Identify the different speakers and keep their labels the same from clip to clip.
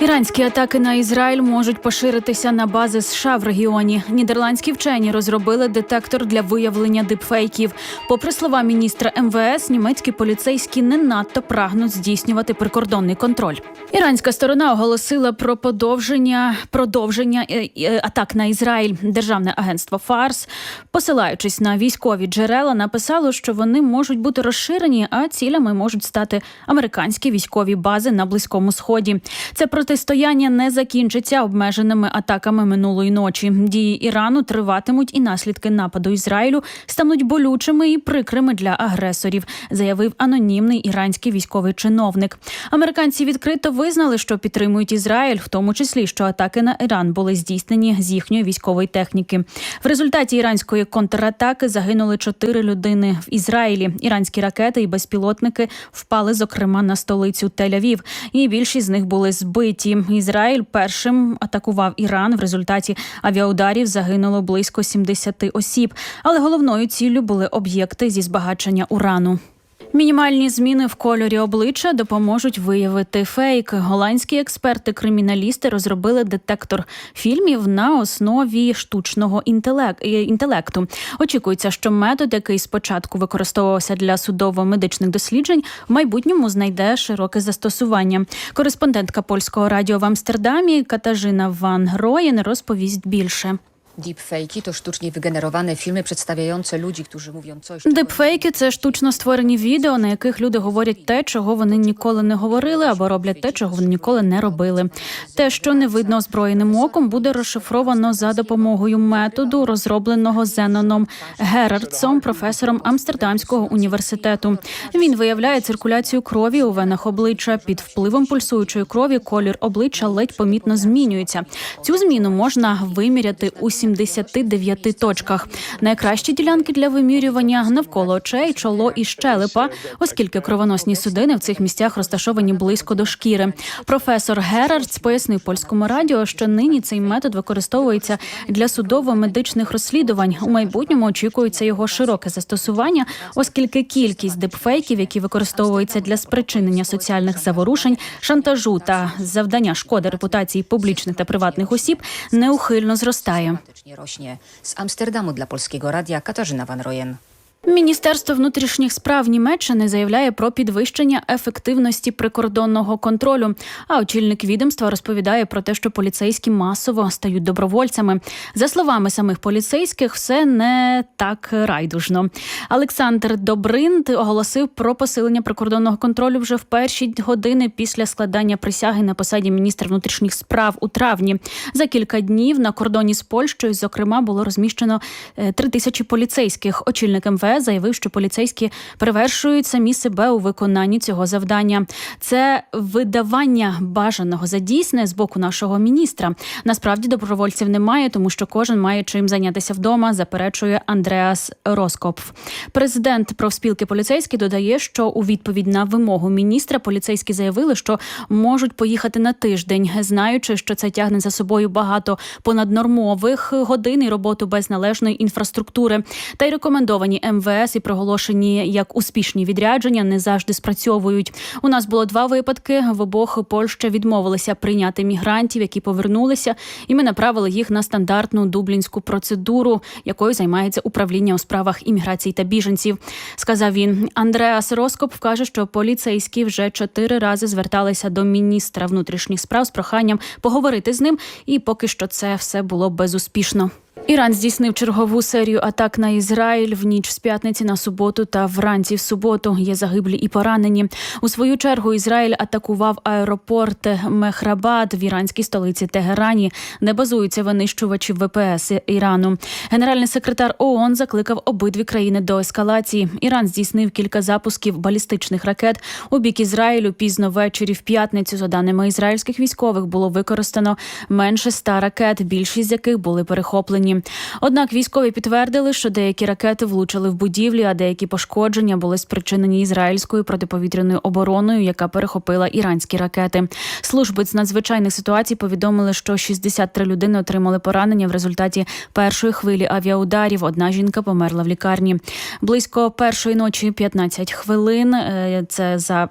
Speaker 1: Іранські атаки на Ізраїль можуть поширитися на бази США в регіоні. Нідерландські вчені розробили детектор для виявлення дипфейків. Попри слова міністра МВС, німецькі поліцейські не надто прагнуть здійснювати прикордонний контроль. Іранська сторона оголосила про подовження продовження е, е, атак на Ізраїль. Державне агентство Фарс, посилаючись на військові джерела, написало, що вони можуть бути розширені, а цілями можуть стати американські військові бази на близькому сході. Це протистояння не закінчиться обмеженими атаками минулої ночі. Дії Ірану триватимуть, і наслідки нападу Ізраїлю стануть болючими і прикрими для агресорів, заявив анонімний іранський військовий чиновник. Американці відкрито визнали, що підтримують Ізраїль, в тому числі що атаки на Іран були здійснені з їхньої військової техніки. В результаті іранської контратаки загинули чотири людини в Ізраїлі. Іранські ракети і безпілотники впали, зокрема, на столицю Тель-Авів. І більшість з них були збиті. Ізраїль першим атакував Іран. В результаті авіаударів загинуло близько 70 осіб. Але головною ціллю були об'єкти зі збагачення урану. Мінімальні зміни в кольорі обличчя допоможуть виявити фейк. Голландські експерти-криміналісти розробили детектор фільмів на основі штучного інтелекту. Очікується, що метод, який спочатку використовувався для судово-медичних досліджень, в майбутньому знайде широке застосування. Кореспондентка польського радіо в Амстердамі Катажина Ван Гроєн розповість більше.
Speaker 2: Deepfake'i to sztucznie wygenerowane filmy przedstawiające ludzi, którzy mówią coś.
Speaker 1: Дипфейки це штучно створені відео, на яких люди говорять те, чого вони ніколи не говорили, або роблять те, чого вони ніколи не робили. Те, що не видно озброєним оком, буде розшифровано за допомогою методу, розробленого Зеноном Герардсом, професором Амстердамського університету. Він виявляє циркуляцію крові у венах обличчя. Під впливом пульсуючої крові колір обличчя ледь помітно змінюється. Цю зміну можна виміряти у 79 точках. Найкращі ділянки для вимірювання навколо очей, чоло і щелепа, оскільки кровоносні судини в цих місцях розташовані близько до шкіри. Професор Герардс пояснив польському радіо, що нині цей метод використовується для судово-медичних розслідувань. У майбутньому очікується його широке застосування, оскільки кількість дипфейків, які використовуються для спричинення соціальних заворушень, шантажу та завдання шкоди репутації публічних та приватних осіб, неухильно зростає.
Speaker 2: Rośnie. Z Amsterdamu dla Polskiego Radia Katarzyna Van Royen.
Speaker 1: Міністерство внутрішніх справ Німеччини заявляє про підвищення ефективності прикордонного контролю. А очільник відомства розповідає про те, що поліцейські масово стають добровольцями. За словами самих поліцейських, все не так райдужно. Олександр Добринд оголосив про посилення прикордонного контролю вже в перші години після складання присяги на посаді міністра внутрішніх справ у травні. За кілька днів на кордоні з Польщею, зокрема, було розміщено е, три тисячі поліцейських. Очільник МВС заявив, що поліцейські перевершують самі себе у виконанні цього завдання. Це видавання бажаного за дійсне з боку нашого міністра. Насправді добровольців немає, тому що кожен має чим зайнятися вдома. Заперечує Андреас Роскопф. Президент профспілки поліцейські додає, що у відповідь на вимогу міністра поліцейські заявили, що можуть поїхати на тиждень, знаючи, що це тягне за собою багато понаднормових годин і роботу без належної інфраструктури. Та й рекомендовані МВС і проголошені як успішні відрядження не завжди спрацьовують. У нас було два випадки. В обох Польща відмовилася прийняти мігрантів, які повернулися, і ми направили їх на стандартну дублінську процедуру, якою займається управління у справах імміграції та біженців. Сказав він. Андреас Роскоп каже, що поліцейські вже чотири рази зверталися до міністра внутрішніх справ з проханням поговорити з ним, і поки що це все було безуспішно. Іран здійснив чергову серію атак на Ізраїль в ніч з п'ятниці на суботу та вранці в суботу. Є загиблі і поранені. У свою чергу Ізраїль атакував аеропорт Мехрабад в іранській столиці Тегерані, де базуються винищувачі ВПС Ірану. Генеральний секретар ООН закликав обидві країни до ескалації. Іран здійснив кілька запусків балістичних ракет у бік Ізраїлю пізно ввечері в п'ятницю. За даними ізраїльських військових, було використано менше ста ракет, більшість з яких були перехоплені. Однак військові підтвердили, що деякі ракети влучили в будівлі, а деякі пошкодження були спричинені ізраїльською протиповітряною обороною, яка перехопила іранські ракети. Служби з надзвичайних ситуацій повідомили, що 63 людини отримали поранення в результаті першої хвилі авіаударів. Одна жінка померла в лікарні. Близько першої ночі 15 хвилин. е, Це за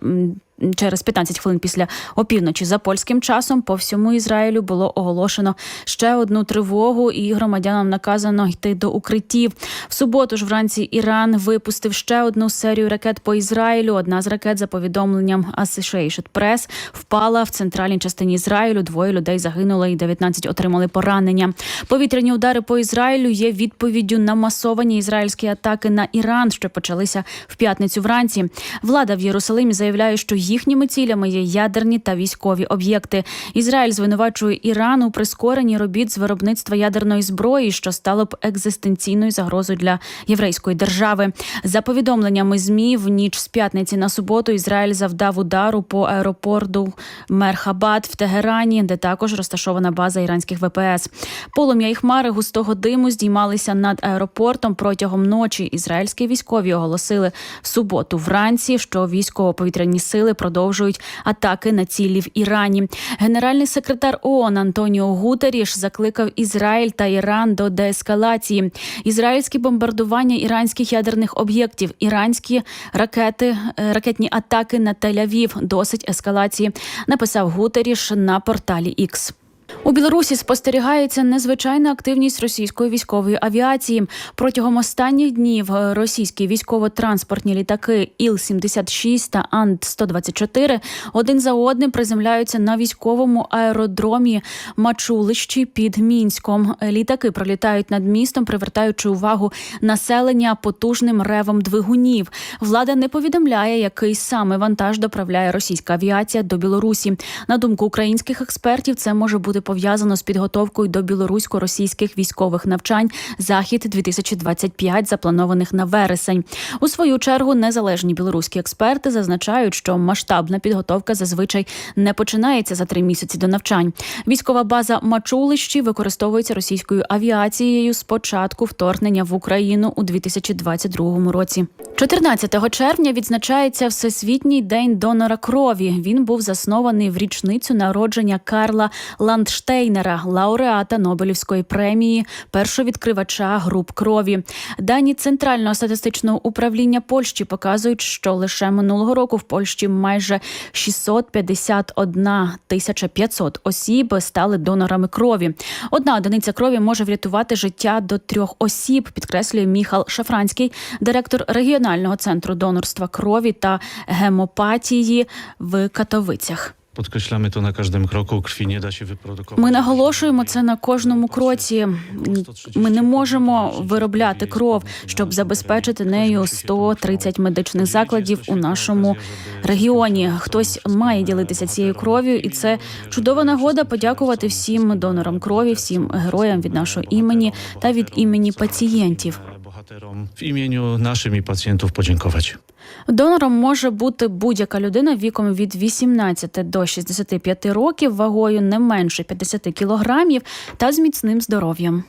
Speaker 1: Через 15 хвилин після опівночі за польським часом по всьому Ізраїлю було оголошено ще одну тривогу, і громадянам наказано йти до укриттів. В суботу ж вранці Іран випустив ще одну серію ракет по Ізраїлю. Одна з ракет, за повідомленням Associated Press, впала в центральній частині Ізраїлю. Двоє людей загинули і 19 отримали поранення. Повітряні удари по Ізраїлю є відповіддю на масовані ізраїльські атаки на Іран, що почалися в п'ятницю вранці. Влада в Єрусалимі заявляє, що їхніми цілями є ядерні та військові об'єкти. Ізраїль звинувачує Іран у прискоренні робіт з виробництва ядерної зброї, що стало б екзистенційною загрозою для єврейської держави. За повідомленнями змі в ніч з п'ятниці на суботу Ізраїль завдав удару по аеропорту Мерхабад в Тегерані, де також розташована база іранських ВПС. Полум'я і хмари густого диму здіймалися над аеропортом протягом ночі. Ізраїльські військові оголосили в суботу вранці, що військово-повітряні сили продовжують атаки на цілі в Ірані. Генеральний секретар ООН Антоніо Гутеріш закликав Ізраїль та Іран до деескалації. Ізраїльські бомбардування іранських ядерних об'єктів, іранські ракети, е, ракетні атаки на Тель-Авів. Досить ескалації. Написав Гутеріш на порталі X. У Білорусі спостерігається незвичайна активність російської військової авіації. Протягом останніх днів російські військово-транспортні літаки Іл-76 та Ан-124 один за одним приземляються на військовому аеродромі Мачулищі під Мінськом. Літаки пролітають над містом, привертаючи увагу населення потужним ревом двигунів. Влада не повідомляє, який саме вантаж доправляє російська авіація до Білорусі. На думку українських експертів, це може бути пов'язано з підготовкою до білорусько-російських військових навчань Захід 2025 запланованих на вересень. У свою чергу незалежні білоруські експерти зазначають, що масштабна підготовка зазвичай не починається за три місяці до навчань. Військова база Мачулищі використовується російською авіацією з початку вторгнення в Україну у 2022 році. 14 червня відзначається Всесвітній день донора крові. Він був заснований в річницю народження Карла Ландштейнера, лауреата Нобелівської премії, першовідкривача груп крові. Дані Центрального статистичного управління Польщі показують, що лише минулого року в Польщі майже 651 тисяча 500 осіб стали донорами крові. Одна одиниця крові може врятувати життя до трьох осіб, підкреслює Міхал Шафранський, директор регіонального центру донорства крові та гемопатії в Катовицях.
Speaker 3: To na każdym kroku. Krwi nie da się wyprodukować.
Speaker 1: Ми наголошуємо це на кожному кроці. Ми не можемо виробляти кров, щоб забезпечити нею 130 медичних закладів у нашому регіоні. Хтось має ділитися цією кров'ю, і це чудова нагода подякувати всім донорам крові, всім героям від нашого імені та від імені пацієнтів.
Speaker 3: Bohaterom w imieniu naszym i pacjentów podziękować.
Speaker 1: Донором може бути будь-яка людина віком від 18 до 65 років, вагою не менше 50 кілограмів та з міцним здоров'ям.